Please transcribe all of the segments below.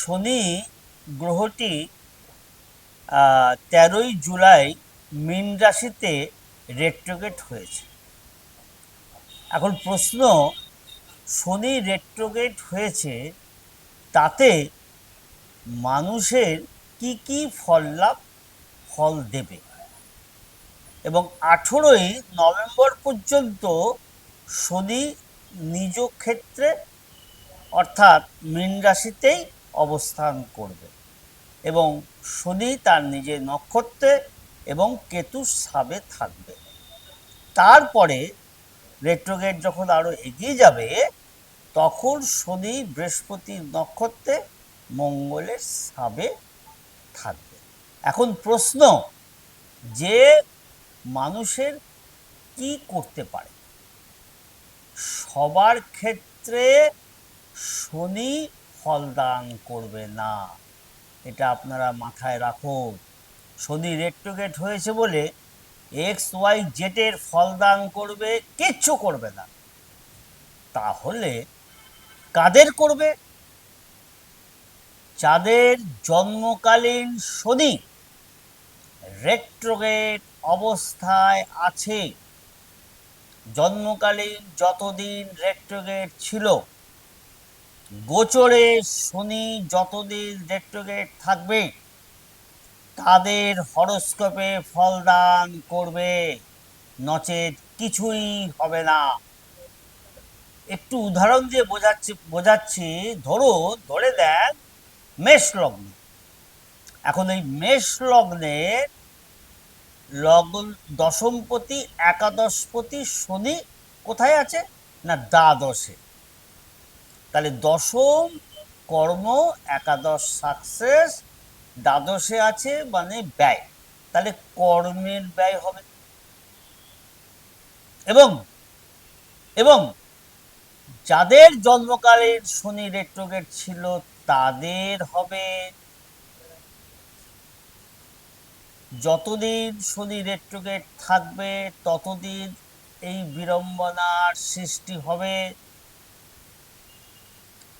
শনি গ্রহটি তেরোই জুলাই মীন রাশিতে রেট্রোগেট হয়েছে। এখন প্রশ্ন, শনি রেট্রোগেট হয়েছে, তাতে মানুষের কি কি ফল লাভ, ফল দেবে? এবং আঠেরোই নভেম্বর পর্যন্ত শনি নিজ ক্ষেত্রে, অর্থাৎ মীন রাশিতেই অবস্থান করবে। এবং শনি তার নিজের নক্ষত্রে এবং কেতু সাবে থাকবে। তারপরে রেট্রোগেট যখন আরও এগিয়ে যাবে, তখন শনি বৃহস্পতির নক্ষত্রে মঙ্গলের সাবে থাকবে। এখন প্রশ্ন, যে মানুষের কি করতে পারে? সবার ক্ষেত্রে শনি ফলদান করবে না। এটা আপনারা মাথায় রাখুন। শনি রেট্রোগেট হয়েছে বলে এক্স ওয়াই জেটের ফলদান করবে, কিচ্ছু করবে না। তাহলে কাদের করবে? যাদের জন্মকালীন শনি রেট্রোগেট অবস্থায় আছে, জন্মকালীন যতদিন রেট্রোগেট ছিল গোচরে শনি যতদিন রেট্রোগেট থাকবে, তাদের হরস্কোপে ফলদান করবে। নচেত কিছুই হবে না। একটু উদাহরণ দিয়ে বোঝাচ্ছি বোঝাচ্ছি, ধরো, ধরে দেন মেষ লগ্ন। এখন এই মেষ লগ্নের লগ্ন দশমপতি, একাদশপতি, শনি কোথায় আছে? না, দ্বাদশে। তাহলে দশম কর্ম, একাদশ সাকসেস দ্বাদশে আছে মানে ব্যয়। তাহলে কর্মের ব্যয় হবে। এবং এবং যাদের জন্মকালীন শনি রেট্রোগেট ছিল তাদের হবে যতদিন শনি রেট্রোগেট থাকবে, ততদিন এই বিড়ম্বনার সৃষ্টি হবে।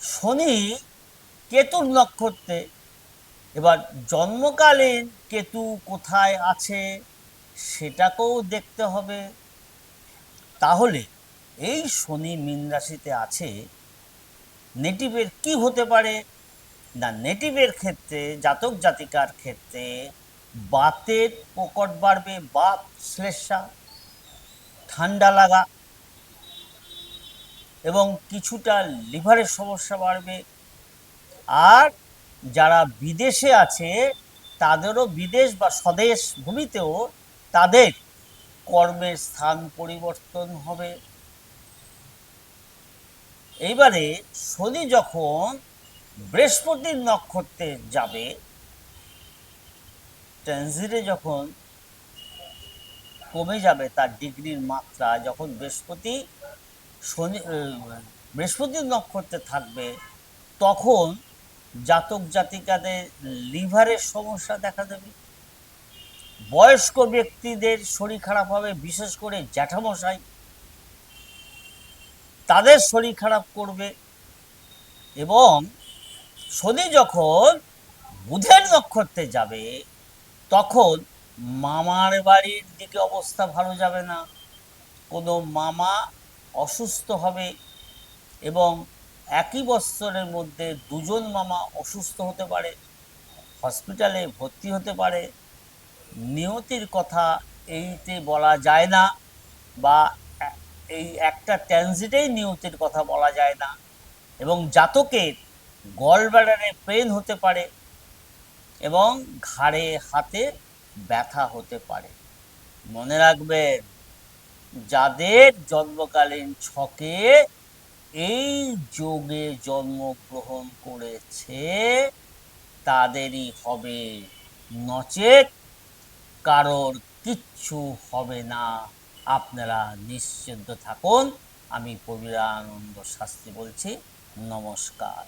শনি কেতুর নক্ষত্রে। এবার জন্মকালীন কেতু কোথায় আছে সেটাকেও দেখতে হবে। তাহলে এই শনি মীন রাশিতে আছে, নেটিভের কি হতে পারে? না, নেটিভের ক্ষেত্রে, জাতক জাতিকার ক্ষেত্রে বাতের প্রকট বাড়বে, বাত শ্লেষা, ঠান্ডা লাগা। এবং কিছুটা লিভারের সমস্যা বাড়বে। আর যারা বিদেশে আছে, তাদেরও বিদেশ বা স্বদেশ ভূমিতেও তাদের কর্মের স্থান পরিবর্তন হবে। এইবারে শনি যখন বৃহস্পতির নক্ষত্রে যাবে, ট্রানজিটে যখন কমে যাবে তার ডিগ্রির মাত্রা, যখন বৃহস্পতি শনি বৃহস্পতির নক্ষত্রে থাকবে, তখন জাতক জাতিকাদের লিভারের সমস্যা দেখা দেবে। বয়স্ক ব্যক্তিদের শরীর খারাপ হবে, বিশেষ করে জ্যাঠামশাই। তাদের শরীর খারাপ করবে এবং শনি যখন বুধের নক্ষত্রে যাবে, তখন মামার বাড়ির দিকে অবস্থা ভালো যাবে না। কোনো মামা অসুস্থ হবে এবং একই বৎসরের মধ্যে দুজন মামা অসুস্থ হতে পারে, হসপিটালে ভর্তি হতে পারে। নিয়তির কথা এইতে বলা যায় না বা এই একটা ট্রানজিটেই নিয়তির কথা বলা যায় না এবং জাতকের গলব্লাডারে পেন হতে পারে এবং ঘাড়ে, হাতে ব্যথা হতে পারে। মনে রাখবেন যাদের জন্মকালীন ছকে এই যোগে জন্মগ্রহণ করেছে, তাদেরই হবে নচেত কারোর কিচ্ছু হবে না। আপনারা নিশ্চিন্ত থাকুন। আমি প্রবীরানন্দ শাস্ত্রী বলছি, নমস্কার।